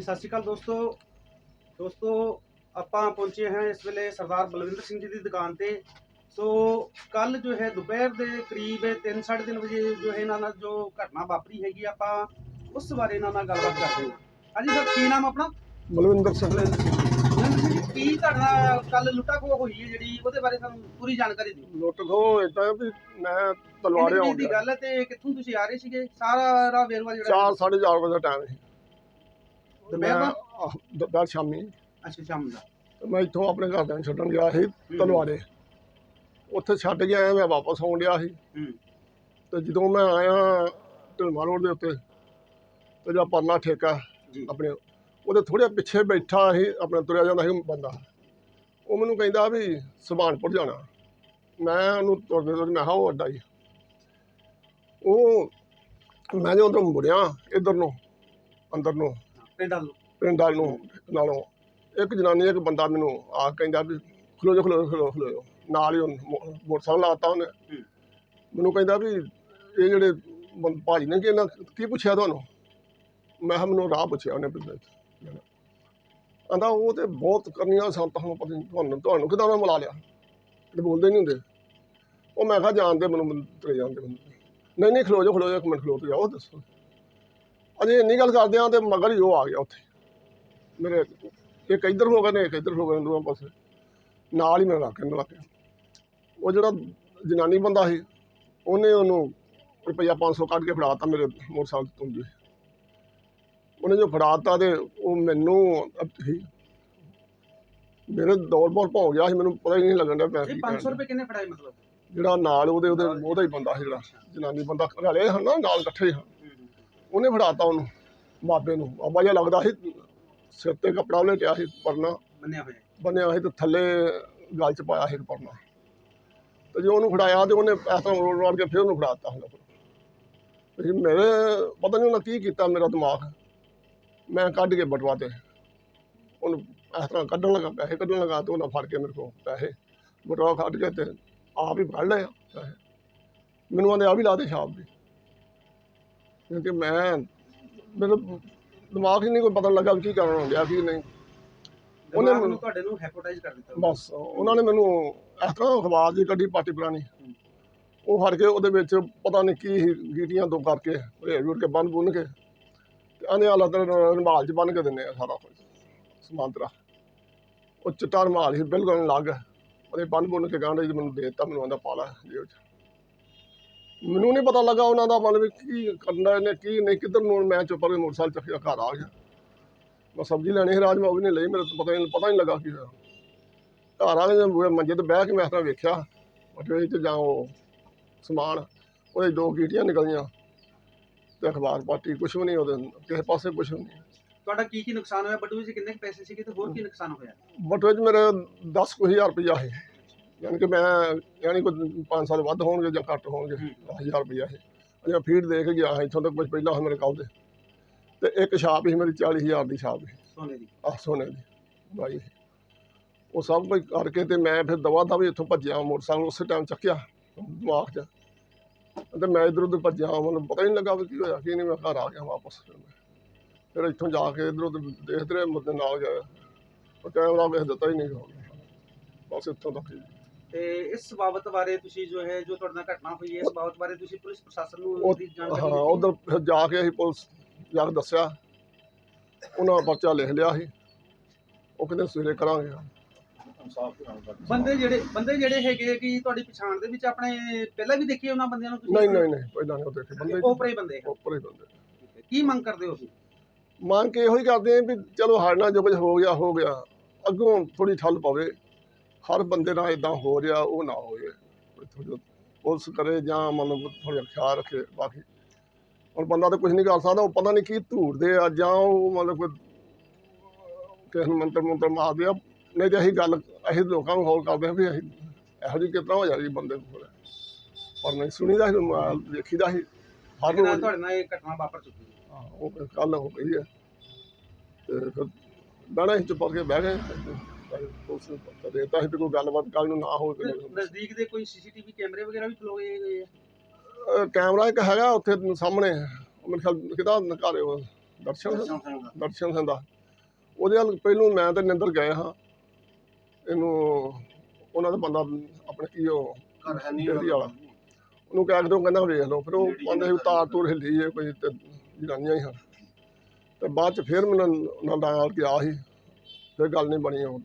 ਹਾਂਜੀ ਸਤਿ ਸ਼੍ਰੀ ਅਕਾਲ ਦੋਸਤੋ। ਦੋਸਤੋ ਆਪਾਂ ਪਹੁੰਚੇ ਹਾਂ ਇਸ ਵੇਲੇ ਸਰਦਾਰ ਬਲਵਿੰਦਰ ਸਿੰਘ ਜੀ ਦੀ ਦੁਕਾਨ ਤੇ। ਸੋ ਕੱਲ ਜੋ ਹੈ ਦੁਪਹਿਰ ਦੇ ਕਰੀਬ 3:30 ਵਜੇ ਜੋ ਹੈ ਇਹਨਾਂ ਨਾਲ ਜੋ ਘਟਨਾ ਵਾਪਰੀ ਹੈਗੀ ਆਪਾਂ ਉਸ ਬਾਰੇ ਇਹਨਾਂ ਨਾਲ ਗੱਲਬਾਤ ਕਰਦੇ ਹਾਂ। ਹਾਂਜੀ ਸਰ ਕੀ ਨਾਮ ਆਪਣਾ? ਬਲਵਿੰਦਰ ਸਿੰਘ। ਬਲਵਿੰਦਰ ਜੀ, ਕੀ ਤੁਹਾਡਾ ਕੱਲ ਲੁੱਟਾ ਖੋਹ ਹੋਈ ਹੈ ਜਿਹੜੀ ਉਹਦੇ ਬਾਰੇ ਸਾਨੂੰ ਪੂਰੀ ਜਾਣਕਾਰੀ ਦਿਓ। ਲੁੱਟ ਖੋ ਇਦਾਂ ਵੀ ਮੈਂ ਤਲਵਾਰੇ ਕਿੰਨੀ ਆਉਂ ਦੀ ਗੱਲ ਹੈ ਤੇ ਕਿੱਥੋਂ ਤੁਸੀਂ ਆ ਰਹੇ ਸੀਗੇ? ਸਾਰਾ ਵੇਰਵਾ ਜਿਹੜਾ ਚਾਰ ਸਾਢੇ ਚਾਰ ਵਜੇ ਦਾ ਟਾਈਮ ਸੀ। ਦੁਪਹਿਰ ਦਾ? ਆਹ, ਦੁਪਹਿਰ ਸ਼ਾਮੀ। ਅੱਛਾ ਸ਼ਾਮ ਦਾ। ਤੇ ਮੈਂ ਇੱਥੋਂ ਆਪਣੇ ਘਰਦਿਆਂ ਨੂੰ ਛੱਡਣ ਗਿਆ ਸੀ ਤਲਵਾਰੇ ਉੱਥੇ ਛੱਡ ਕੇ ਆਇਆ ਮੈਂ ਵਾਪਸ ਆਉਣ ਡਿਆ ਸੀ। ਹੂੰ। ਤੇ ਜਦੋਂ ਮੈਂ ਆਇਆ ਢਲਮਾ ਰੋਡ ਦੇ ਉੱਤੇ ਤੇ ਜਿਹੜਾ ਪਰਲਾ ਠੇਕਾ ਜੀ। ਆਪਣੇ ਉਹਦੇ ਥੋੜੇ ਪਿੱਛੇ ਬੈਠਾ ਸੀ ਆਪਣਾ ਤੁਰਿਆ ਜਾਂਦਾ ਸੀ ਬੰਦਾ। ਉਹ ਮੈਨੂੰ ਕਹਿੰਦਾ ਵੀ ਸੁਭਾਨਪੁਰ ਜਾਣਾ। ਮੈਂ ਉਹਨੂੰ ਤੁਰਦੇ ਤੁਰਦੇ ਮੈਂ ਕਿਹਾ ਉਹ ਅੱਡਾ ਹੀ। ਉਹ ਮੈਂ ਜਦੋਂ ਉਧਰੋਂ ਮੁੜਿਆ ਇਧਰ ਨੂੰ ਅੰਦਰ ਨੂੰ ਪਿੰਡ ਵੱਲ? ਪਿੰਡ ਵੱਲ ਨੂੰ ਨਾਲੋਂ। ਇੱਕ ਜਨਾਨੀ ਇੱਕ ਬੰਦਾ ਮੈਨੂੰ ਆ ਕਹਿੰਦਾ ਵੀ ਖਲੋ ਜਾ ਖਲੋ ਜਾ, ਖਲੋ ਖਲੋ ਜਾ। ਨਾਲ ਹੀ ਉਹਨੇ ਮੋ- ਮੋਟਰਸਾਈਕਲ ਲਾਤਾ ਉਹਨੇ। ਹੂੰ। ਮੈਨੂੰ ਕਹਿੰਦਾ ਵੀ ਇਹ ਜਿਹੜੇ ਬੰ- ਭਾਜੀ ਨੇ ਕਿ ਇਹਨਾਂ ਕੀ ਪੁੱਛਿਆ ਤੁਹਾਨੂੰ? ਮੈਂ ਕਿਹਾ ਮੈਨੂੰ ਰਾਹ ਪੁੱਛਿਆ ਉਹਨੇ ਪਿੰਡ ਆਂਦਾ ਉਹ ਤੇ ਬਹੁਤ ਕਰਨੀਆਂ ਸੰਤ ਹੁਣ ਪਤਾ ਨਹੀਂ ਤੁਹਾਨੂੰ ਤੁਹਾਨੂੰ ਕਿਦਾਂ ਉਹਨਾਂ ਮਿਲਾ ਲਿਆ? ਤੇ ਬੋਲਦੇ ਨਹੀਂ ਹੁੰਦੇ। ਉਹ ਮੈਂ ਕਿਹਾ ਜਾਣਦੇ ਮੈਨੂੰ ਮੈਨੂੰ ਤੁਰੇ ਮੈਨੂੰ। ਨਹੀਂ ਨਹੀਂ ਖਲੋ ਜਾ ਖਲੋ ਜਾ ਇੱਕ ਮਿੰਟ ਖਲੋ ਤੇ ਜਾਓ ਦੱਸੋ। ਅਜੇ ਇੰਨੀ ਗੱਲ ਕਰਦੇ ਆ ਤੇ ਮਗਰ ਹੀ ਉਹ ਆ ਗਿਆ ਉੱਥੇ। ਮੇਰੇ ਇੱਕ ਇੱਧਰ ਹੋ ਗਏ ਨੇ ਇੱਕ ਇੱਧਰ ਹੋ ਗਏ ਨੇ ਦੋਵਾਂ ਪਾਸੇ। ਨਾਲ ਹੀ ਮੇਰੇ ਲੱਗ ਕੇ ਲੱਗ ਉਹ ਜਿਹੜਾ ਜਨਾਨੀ ਬੰਦਾ ਸੀ ਉਹਨੇ ਉਹਨੂੰ ਰੁਪਈਆ 500 ਕੱਢ ਕੇ ਫੜਾਤਾ ਮੇਰੇ ਮੋਟਰਸਾਈਕਲ ਤੋਂ ਜੀ। ਉਹਨੇ ਜੋ ਫੜਾਤਾ ਤੇ ਉਹ ਮੈਨੂੰ ਮੇਰੇ ਦੌੜ ਬੌੜ ਭੌਂ ਗਿਆ ਸੀ ਮੈਨੂੰ ਪਤਾ ਹੀ ਨਹੀਂ ਲੱਗਣ ਇਹ ਕੀ 500 ਕਰਨ ਰੁਪਏ ਕਿੰਨੇ ਫੜਾਏ ਮਤਲਬ? ਜਿਹੜਾ ਨਾਲ ਉਹਦੇ ਉਹਦੇ ਉਹਦਾ ਹੀ ਬੰਦਾ ਸੀ ਜਿਹੜਾ ਜਨਾਨੀ ਬੰਦਾ। ਰਲੇ ਹਨ ਨਾ ਨਾਲ ਇਕੱਠੇ ਹਨ ਉਹਨੇ ਫੜਾਤਾ ਉਹਨੂੰ ਬਾਬੇ ਨੂੰ। ਬਾਬਾ ਜਿਹਾ ਲੱਗਦਾ ਸੀ ਸਿਰ ਤੇ ਕੱਪੜਾ ਉਹਨੇ ਟਿਆ ਸੀ ਪਰਨਾ। ਹੋਇਆ। ਬੰਨਿਆ ਸੀ ਤੇ ਥੱਲੇ ਗਲ ਚ ਪਾਇਆ ਸੀ ਪਰਨਾ। ਤੇ ਜੋ ਉਹਨੂੰ ਫੜਾਇਆ ਤੇ ਉਹਨੇ ਐਸਾ ਰੋੜ ਰੋੜ ਕੇ ਫਿਰ ਉਹਨੂੰ ਫੜਾਤਾ ਹੁਣ ਤੇ ਮੇਰੇ ਪਤਾ ਨਹੀਂ ਉਹਨਾਂ ਕੀ ਕੀਤਾ ਮੇਰਾ ਦਿਮਾਗ। ਮੈਂ ਕੱਢ ਕੇ ਬਟਵਾ ਤੇ ਉਹਨੂੰ ਇਸ ਤਰ੍ਹਾਂ ਕੱਢਣ ਲੱਗਾ ਪੈਸੇ ਕੱਢਣ ਲੱਗਾ ਤੇ ਉਹਨਾਂ ਫੜ ਕੇ ਮੇਰੇ ਕੋਲ ਪੈਸੇ। ਬਟਵਾ ਕੱਢ ਕੇ ਤੇ ਆਪ ਹੀ ਫੜ ਲਿਆ ਪੈਸੇ। ਮੈਨੂੰ ਆਂਦੇ ਆ ਵੀ ਲਾ ਦੇ ਛਾਪ ਦੀ। ਕਿਉਂਕਿ ਮੈਂ ਮੇਰੇ ਦਿਮਾਗ 'ਚ ਨਹੀਂ ਕੋਈ ਪਤਾ ਲੱਗਾ ਵੀ ਕੀ ਕਰਨਾ ਹੁੰਦਾ ਕੀ ਨਹੀਂ। ਉਹਨੇ ਤੁਹਾਡੇ ਨੂੰ ਹੈਪੋਟਾਈਜ਼ ਕਰ ਦਿੱਤਾ। ਬਸ ਉਹਨਾਂ ਨੇ ਮੈਨੂੰ ਇਸ ਤਰ੍ਹਾਂ ਅਖਬਾਰ ਦੀ ਕੱਢੀ ਪਾਟੀ ਪੁਰਾਣੀ। ਉਹ ਫੜ ਕੇ ਉਹਦੇ ਵਿੱਚ ਪਤਾ ਨਹੀਂ ਕੀ ਗੀਟੀਆਂ ਦੋ ਕਰਕੇ ਰੇੜ ਰੂੜ ਕੇ ਬੰਨ ਬੁੰਨ ਕੇ ਤੇ ਆਨੇ ਆਲਾ ਤੇ ਰਮਾਲ 'ਚ ਬੰਨ ਕੇ ਦਿੰਦੇ ਆ ਸਾਰਾ ਕੁਝ ਸਮਾਂਤਰਾ। ਉਹ ਚਿੱਟਾ ਰਮਾਲ ਸੀ ਬਿਲਕੁਲ ਲੱਗ ਉਹਦੇ ਬੰਨ ਬੁੰਨ ਕੇ ਗਾਂਡੇ ਜੀ ਮੈਨੂੰ ਦੇ ਦਿੱਤਾ ਮੈਨੂੰ ਆਂਦਾ ਪਾ ਲੈ ਜੇਬ 'ਚ। ਮੈਨੂੰ ਨਹੀਂ ਪਤਾ ਲੱਗਾ ਉਹਨਾਂ ਦਾ ਵੀ ਕੀ ਕਰਨਾ ਇਹਨੇ ਕੀ ਨਹੀਂ ਕਿੱਧਰ ਨੂੰ ਮੈਂ ਚੁੱਪ ਕਰਕੇ ਮੋਟਰਸਾਈਕਲ ਚੱਕਿਆ ਘਰ ਆ ਗਿਆ। ਮੈਂ ਸਬਜ਼ੀ ਲੈਣੀ ਸੀ ਰਾਜਮਾ ਉਹ ਵੀ ਨਹੀਂ ਲਈ ਮੇਰੇ ਤਾਂ ਪਤਾ ਹੀ ਪਤਾ ਨਹੀਂ ਲੱਗਾ ਕੀ ਹੋਇਆ। ਘਰ ਆ ਕੇ ਮੈਂ ਮੰਜੇ ਤੇ ਬਹਿ ਕੇ ਮੈਂ ਇਸ ਤਰ੍ਹਾਂ ਵੇਖਿਆ ਬਟਵੇ ਚ ਜਾਂ ਉਹ ਸਮਾਨ ਉਹਦੇ ਦੋ ਗੀਟੀਆਂ ਨਿਕਲੀਆਂ ਤੇ ਅਖਬਾਰ ਪਾਟੀ ਕੁਛ ਵੀ ਨਹੀਂ ਉਹਦੇ ਕਿਸੇ ਪਾਸੇ ਵੀ ਨਹੀਂ। ਤੁਹਾਡਾ ਕੀ ਕੀ ਨੁਕਸਾਨ ਹੋਇਆ? ਬਟੂਏ 'ਚ ਕਿੰਨੇ ਪੈਸੇ ਸੀਗੇ ਤੇ ਹੋਰ ਕੀ ਨੁਕਸਾਨ ਹੋਇਆ? ਬਟਵੇ ਚ ਮੇਰੇ 10 ਕੁ ਹਜ਼ਾਰ ਰੁਪਈਆ ਹੈ ਯਾਨੀ ਕਿ ਮੈਂ ਯਾਨੀ ਕੋਈ 5 ਸਾਲ ਵੱਧ ਹੋਣਗੇ ਜਾਂ ਘੱਟ ਹੋਣਗੇ 10000 ਰੁਪਈਆ ਹੈ ਅਜੇ ਫੀਡ ਦੇ ਕੇ ਗਿਆ ਇੱਥੋਂ ਤੱਕ ਕੁਝ ਪਹਿਲਾਂ ਮੇਰੇ ਕੋਲ ਦੇ। ਤੇ ਇੱਕ ਛਾਪ ਸੀ ਮੇਰੀ 40000 ਦੀ ਛਾਪ ਸੀ। ਸੋਨੇ ਦੀ। ਆਹ ਸੋਨੇ ਦੀ ਬਾਈ। ਉਹ ਸਭ ਕੁਝ ਕਰਕੇ ਤੇ ਮੈਂ ਫਿਰ ਦਵਾ ਦਵਾ ਇੱਥੋਂ ਭੱਜਿਆ ਮੋਟਰਸਾਈਕਲ ਉਸੇ ਟਾਈਮ ਚੱਕਿਆ ਦਿਮਾਗ 'ਚ। ਤੇ ਮੈਂ ਇਧਰ ਉਧਰ ਭੱਜਿਆ ਮੈਨੂੰ ਪਤਾ ਹੀ ਨਹੀਂ ਲੱਗਾ ਵੀ ਕੀ ਹੋਇਆ ਕੀ ਨਹੀਂ ਮੈਂ ਘਰ ਆ ਗਿਆ ਵਾਪਸ ਫਿਰ ਇੱਥੋਂ ਜਾ ਕੇ ਇਧਰ ਉਧਰ ਦੇਖਦੇ ਰਹੇ ਮੁੱਦੇ ਨਾਲ ਗਿਆ। ਉਹ ਕੈਮਰਾ ਵੇਖ ਦਿੱਤਾ ਹੀ ਨਹੀਂ ਬਸ ਇੱਥੋਂ ਤੱਕ ਹੀ। ਤੇ ਇਸ ਬਾਬਤ ਬਾਰੇ ਤੁਸੀਂ ਜੋ ਹੈ ਜੋ ਤੁਹਾਡੇ ਨਾਲ ਘਟਨਾ ਹੋਈ ਹੈ ਇਸ ਬਾਬਤ ਬਾਰੇ ਤੁਸੀਂ ਪੁਲਿਸ ਪ੍ਰਸ਼ਾਸਨ ਨੂੰ ਉਹ- ਦੀ ਜਾਣਕਾਰੀ ਹਾਂ ਦਿੱਤੀ? ਉਧਰ ਫਿਰ ਜਾ ਕੇ ਅਸੀਂ ਪੁਲਿਸ ਜਾ ਕੇ ਦੱਸਿਆ। ਉਹਨਾਂ ਪਰਚਾ ਲਿਖ ਲਿਆ ਸੀ। ਉਹ ਕਹਿੰਦੇ ਸਵੇਰੇ ਕਰਾਂਗੇ। ਬੰਦੇ ਜਿਹੜੇ ਬੰਦੇ ਜਿਹੜੇ ਹੈਗੇ ਕਿ ਤੁਹਾਡੀ ਪਛਾਣ ਦੇ ਵਿੱਚ ਆਪਣੇ ਪਹਿਲਾਂ ਵੀ ਦੇਖੇ ਉਹਨਾਂ ਬੰਦਿਆਂ ਨੂੰ ਤੁਸੀਂ? ਨਹੀਂ ਨਹੀਂ ਨਹੀਂ ਪਹਿਲਾਂ ਨਹੀਂ ਉਹ ਦੇਖੇ। ਬੰਦੇ ਓਪਰੇ ਬੰਦੇ ਆ। ਉੱਪਰ ਹੀ ਬੰਦੇ। ਕੀ ਮੰਗ ਕਰਦੇ ਹੋ ਤੁਸੀਂ? ਮੰਨ ਕੇ ਇਹੋ ਹੀ ਕਰਦੇ ਆ ਵੀ ਚਲੋ ਸਾਡੇ ਨਾਲ ਜੋ ਕੁਝ ਹੋ ਗਿਆ ਹੋ ਗਿਆ। ਅੱਗੋਂ ਥੋੜੀ ਠੱਲ ਪਵੇ। ਹਰ ਬੰਦੇ ਨਾਲ ਇਦਾਂ ਹੋ ਰਿਹਾ ਉਹ ਨਾ ਹੋਵੇ। ਥੋੜੀ ਪੁਲਿਸ ਕਰੇ ਜਾਂ ਮਤਲਬ ਥੋੜਾ ਖਿਆਲ ਰੱਖੇ ਬਾਕੀ ਹੁਣ ਬੰਦਾ ਤਾਂ ਕੁਝ ਨਹੀਂ ਕਰ ਸਕਦਾ ਉਹ ਪਤਾ ਨਹੀਂ ਕੀ ਧੂੜਦੇ ਆ ਜਾਂ ਉਹ ਮਤਲਬ ਕੋਈ ਕਿਸੇ ਮੰਤਰ ਮੰਤਰ ਮਾਰਦੇ ਆ ਨਹੀਂ ਤੇ ਅਸੀਂ ਗੱਲ ਅਸੀਂ ਲੋਕਾਂ ਨੂੰ ਹੌਲ ਕਰਦੇ ਆ ਵੀ ਅਸੀਂ ਇਹੋ ਜਿਹੀ ਕਿਤਨਾ ਹੋ ਜਾਂਦੀ ਬੰਦੇ ਕੋਲ ਪਰ ਨਹੀਂ ਸੁਣੀਦਾ ਸੀ ਵੇਖੀਦਾ ਸੀ। ਹਰ ਰੋਜ਼ ਤੁਹਾਡੇ ਨਾਲ ਇਹ ਘਟਨਾ ਵਾਪਰ ਚੁੱਕੀ ਹੈ। ਹਾਂ, ਉਹ ਕੱਲ ਹੋ ਗਈ ਹੈ। ਤੇ ਫਿਰ ਬਹਿਣਾ ਸੀ ਚੁੱਪ ਕਰਕੇ ਬਹਿ ਗਏ। ਪੁਲਿਸ ਨੂੰ ਪਤਾ ਦੇਤਾ ਸੀ ਵੀ ਕੋਈ ਗੱਲਬਾਤ ਕੱਲ ਨੂੰ ਨਾ ਹੋਵੇ ਤੇ ਨਜ਼ਦੀਕ ਦੇ ਕੋਈ ਸੀਸੀਟੀਵੀ ਕੈਮਰੇ ਵਗੈਰਾ ਵੀ ਖਲੋਏ ਆ? ਅਹ ਕੈਮਰਾ ਇੱਕ ਹੈਗਾ ਉੱਥੇ ਸਾਹਮਣੇ ਉਹ ਮੇਰੇ ਖਿਆਲ ਕਿਹਦਾ ਘਰ ਉਹ ਦਰਸ਼ਨ ਦਰਸ਼ਨ ਸਿੰਘ ਦਾ। ਉਹਦੇ ਵੱਲ ਪਹਿਲੋਂ ਮੈਂ ਤੇ ਨਿੰਦਰ ਗਏ ਹਾਂ। ਇਹਨੂੰ ਉਹਨਾਂ ਦਾ ਬੰਦਾ ਆਪਣੇ ਕੀ ਉਹ ਘਰ ਹੈ ਨਹੀਂ ਡੇਅਰੀ ਵਾਲਾ। ਉਹਨੂੰ ਕਹਿ ਕੇ ਉਹ ਕਹਿੰਦਾ ਵੇਖ ਲਓ ਫਿਰ ਉਹ ਕਹਿੰਦੇ ਸੀ ਤਾਰ ਤੂਰ ਹਿੱਲੀ ਹੈ ਕੋਈ ਤੇ ਜਨਾਨੀਆਂ ਹੀ ਹਨ। ਤੇ ਬਾਅਦ ਚ ਫਿਰ ਮੈਨੂੰ ਨਾਲ ਨਾਲ ਗਿਆ ਸੀ ਫਿਰ ਗੱਲ ਨਹੀਂ ਬਣੀ ਉਹ।